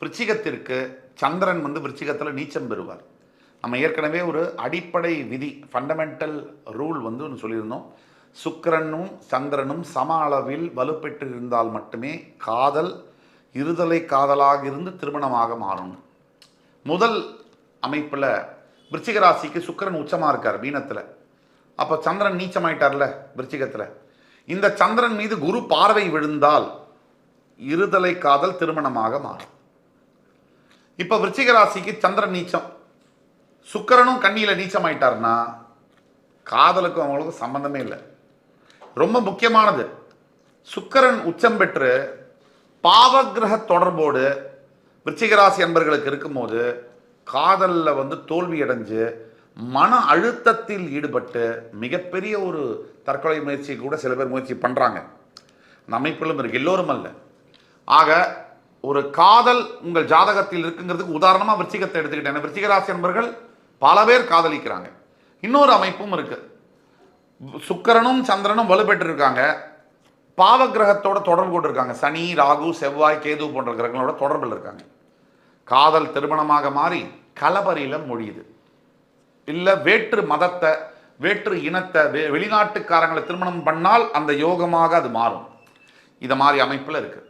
விருச்சிகத்திற்கு சந்திரன் வந்து விருச்சிகத்தில் நீச்சம் பெறுவார். நம்ம ஏற்கனவே ஒரு அடிப்படை விதி ஃபண்டமெண்டல் ரூல் வந்து ஒன்று சொல்லியிருந்தோம். சுக்கிரனும் சந்திரனும் சம அளவில் வலுப்பெற்று இருந்தால் மட்டுமே காதல் இருதலை காதலாக இருந்து திருமணமாக மாறும். முதல் அமைப்பில் விருச்சிக ராசிக்கு சுக்கரன் உச்சமாக இருக்கார் மீனத்தில். அப்போ சந்திரன் நீச்சமாயிட்டார்ல விருச்சிகத்தில். இந்த சந்திரன் மீது குரு பார்வை விழுந்தால் இருதலை காதல் திருமணமாக மாறும். இப்போ விருச்சிக ராசிக்கு சந்திரன் நீச்சம். சுக்கிரனும் கண்ணியில் நீச்சம் ஆயிட்டார்னா காதலுக்கும் அவங்களுக்கும் சம்பந்தமே இல்லை. ரொம்ப முக்கியமானது. சுக்கிரன் உச்சம் பெற்று பாவகிரக தொடர்போடு விருச்சிகராசி அன்பர்களுக்கு இருக்கும்போது காதலில் வந்து தோல்வி அடைஞ்சு மன அழுத்தத்தில் ஈடுபட்டு மிகப்பெரிய ஒரு தற்கொலை முயற்சி கூட சில பேர் முயற்சி பண்ணுறாங்க அந்த அமைப்பிலும் இருக்கு. எல்லோரும் அல்ல. ஆக ஒரு காதல் உங்கள் ஜாதகத்தில் இருக்குங்கிறதுக்கு உதாரணமாக விருச்சிகத்தை எடுத்துக்கிட்டேன். விருச்சிகராசி நண்பர்கள் பல பேர் காதலிக்கிறாங்க. இன்னொரு அமைப்பும் இருக்கு. சுக்கரனும் சந்திரனும் வலுப்பெற்றிருக்காங்க. பாவ கிரகத்தோட தொடர்பு கொண்டிருக்காங்க. சனி ராகு செவ்வாய் கேது போன்ற கிரகங்களோட தொடர்பில் இருக்காங்க. காதல் திருமணமாக மாறி கலபரியில் மொழியுது. இல்லை வேற்று மதத்தை வேற்று இனத்தை வெ- வெளிநாட்டுக்காரங்களை திருமணம் பண்ணால் அந்த யோகமாக அது மாறும். இதை மாதிரி அமைப்பில் இருக்குது